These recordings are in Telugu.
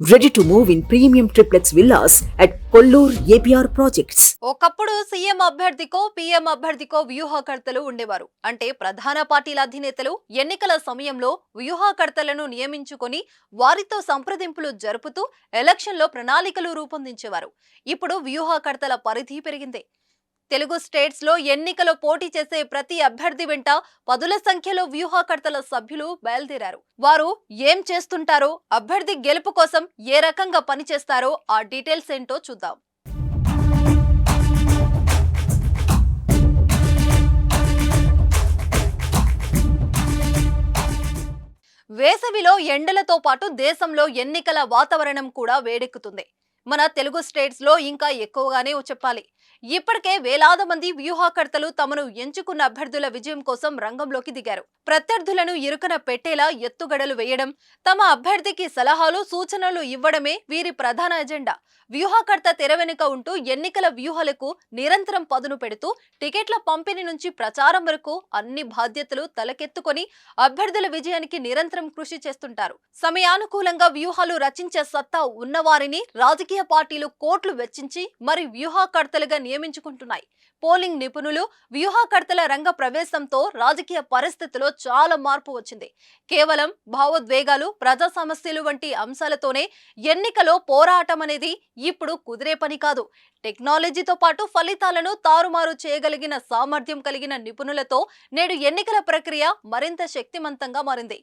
Ready to move in premium triplex villas at Kollur APR projects ఒకప్పుడు సీఎం అభ్యర్థికో పీఎం అభ్యర్థికో వ్యూహకర్తలు ఉండేవారు. అంటే ప్రధాన పార్టీల అధినేతలు ఎన్నికల సమయంలో వ్యూహకర్తలను నియమించుకొని వారితో సంప్రదింపులు జరుపుతూ ఎలక్షన్లో ప్రణాళికలు రూపొందించేవారు. ఇప్పుడు వ్యూహకర్తల పరిధి పెరిగింది. తెలుగు స్టేట్స్లో ఎన్నికలో పోటీ చేసే ప్రతి అభ్యర్థి వెంట పదుల సంఖ్యలో వ్యూహకర్తల సభ్యులు బయలుదేరారు. వారు ఏం చేస్తుంటారో అభ్యర్థి గెలుపు కోసం ఏ రకంగా పనిచేస్తారో ఆ డీటెయిల్స్ ఏంటో చూద్దాం. వేసవిలో ఎండలతో పాటు దేశంలో ఎన్నికల వాతావరణం కూడా వేడెక్కుతుంది. మన తెలుగు స్టేట్స్లో ఇంకా ఎక్కువగానే చెప్పాలి. ఇప్పటికే వేలాది మంది వ్యూహకర్తలు తమను ఎంచుకున్న అభ్యర్థుల విజయం కోసం రంగంలోకి దిగారు. ప్రత్యర్థులను ఇరుకన పెట్టేలా ఎత్తుగడలు వేయడం తమ అభ్యర్థికి సలహాలు సూచనలు ఇవ్వడమే వీరి ప్రధాన ఎజెండా. వ్యూహకర్త తెర వెనుక ఉంటూ ఎన్నికల వ్యూహాలకు నిరంతరం పదును పెడుతూ టికెట్ల పంపిణీ నుంచి ప్రచారం వరకు అన్ని బాధ్యతలు తలకెత్తుకొని అభ్యర్థుల విజయానికి నిరంతరం కృషి చేస్తుంటారు. సమయానుకూలంగా వ్యూహాలు రచించే సత్తా ఉన్నవారిని రాజకీయ పార్టీలు కోట్లు వెచ్చించి మరి వ్యూహకర్తలుగా నియమించుకుంటున్నాయి. పోలింగ్ నిపుణులు వ్యూహకర్తల రంగ ప్రవేశంతో రాజకీయ పరిస్థితిలో చాలా మార్పు వచ్చింది. కేవలం భావోద్వేగాలు ప్రజా సమస్యలు వంటి అంశాలతోనే ఎన్నికలో పోరాటం అనేది ఇప్పుడు కుదిరే పని కాదు. టెక్నాలజీతో పాటు ఫలితాలను తారుమారు చేయగలిగిన సామర్థ్యం కలిగిన నిపుణులతో నేడు ఎన్నికల ప్రక్రియ మరింత శక్తివంతంగా మారింది.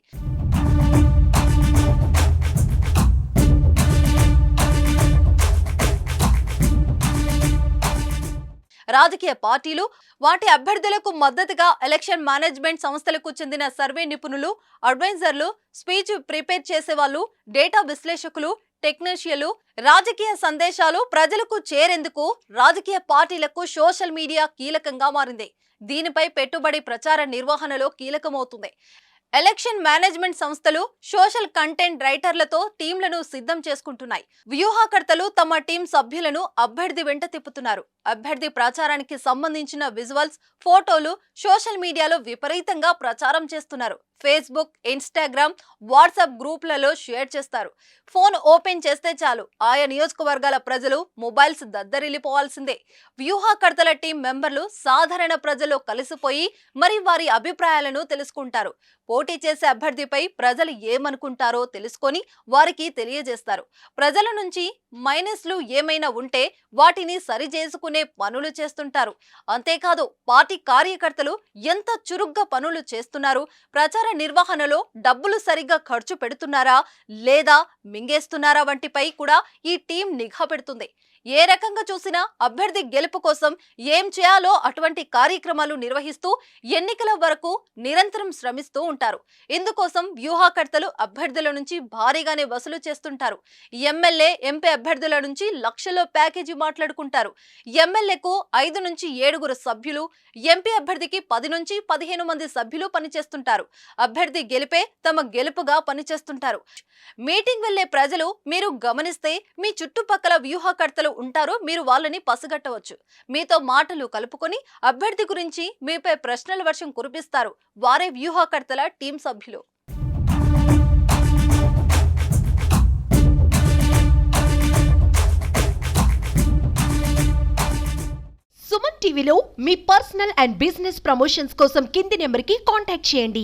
రాజకీయ పార్టీలు వాటి అభ్యర్థులకు మద్దతుగా ఎలక్షన్ మేనేజ్మెంట్ సంస్థలకు చెందిన సర్వే నిపుణులు అడ్వైజర్లు స్పీచ్ ప్రిపేర్ చేసేవాళ్ళు డేటా విశ్లేషకులు టెక్నీషియన్లు రాజకీయ సందేశాలు ప్రజలకు చేరేందుకు రాజకీయ పార్టీలకు సోషల్ మీడియా కీలకంగా మారింది. దీనిపై పెట్టుబడి ప్రచార నిర్వహణలో కీలకమవుతుంది. ఎలక్షన్ మేనేజ్మెంట్ సంస్థలు సోషల్ కంటెంట్ రైటర్లతో టీంలను సిద్ధం చేసుకుంటున్నాయి. వ్యూహకర్తలు తమ టీం సభ్యులను అభ్యర్థి వెంట తిప్పుతున్నారు. అభ్యర్థి ప్రచారానికి సంబంధించిన విజువల్స్ ఫోటోలు సోషల్ మీడియాలో విపరీతంగా ప్రచారం చేస్తున్నారు. ఫేస్బుక్ ఇన్స్టాగ్రామ్ వాట్సాప్ గ్రూప్లలో షేర్ చేస్తారు. ఫోన్ ఓపెన్ చేస్తే చాలు. ఆయా నియోజకవర్గాల ప్రజలు మొబైల్స్ దద్దరిల్లిపోవాల్సిందే. వ్యూహకర్తల టీం మెంబర్లు సాధారణ ప్రజలు కలిసిపోయి మరి వారి అభిప్రాయాలను తెలుసుకుంటారు. పోటీ చేసే అభ్యర్థిపై ప్రజలు ఏమనుకుంటారో తెలుసుకొని వారికి తెలియజేస్తారు. ప్రజల నుంచి మైనస్లు ఏమైనా ఉంటే వాటిని సరి చేసుకునే పనులు చేస్తుంటారు. అంతేకాదు పార్టీ కార్యకర్తలు ఎంత చురుగ్గా పనులు చేస్తున్నారు ప్రచార నిర్వహణలో డబ్బులు సరిగ్గా ఖర్చు పెడుతున్నారా లేదా మింగేస్తున్నారా వంటిపై కూడా ఈ టీం నిఘా పెడుతుంది. ఏ రకంగా చూసినా అభ్యర్థి గెలుపు కోసం ఏం చేయాలో అటువంటి కార్యక్రమాలు నిర్వహిస్తూ ఎన్నికల వరకు నిరంతరం శ్రమిస్తూ ఉంటారు. ఇందుకోసం వ్యూహకర్తలు అభ్యర్థుల నుంచి భారీగానే వసూలు చేస్తుంటారు. ఎమ్మెల్యే ఎంపీ అభ్యర్థుల నుంచి లక్షల్లో ప్యాకేజీ మాట్లాడుకుంటారు. ఎమ్మెల్యేకు ఐదు నుంచి ఏడుగురు సభ్యులు ఎంపీ అభ్యర్థికి పది నుంచి పదిహేను మంది సభ్యులు పనిచేస్తుంటారు. అభ్యర్థి గెలిపే తమ గెలుపుగా పనిచేస్తుంటారు. మీటింగ్ వెళ్ళే ప్రజలు మీరు గమనిస్తే మీ చుట్టుపక్కల వ్యూహకర్తలు ఉంటారు మీరు వాళ్ళని పసిగట్టవచ్చు. మీతో మాటలు కలుపుకొని అభ్యర్థి గురించి మీపై ప్రశ్నల వర్షం కురిపిస్తారు. వారే వ్యూహకర్తల టీం సభ్యులు. సుమన్ టీవీలో మీ పర్సనల్ అండ్ బిజినెస్ ప్రమోషన్స్ కోసం కింది నెంబర్కి కాంటాక్ట్ చేయండి.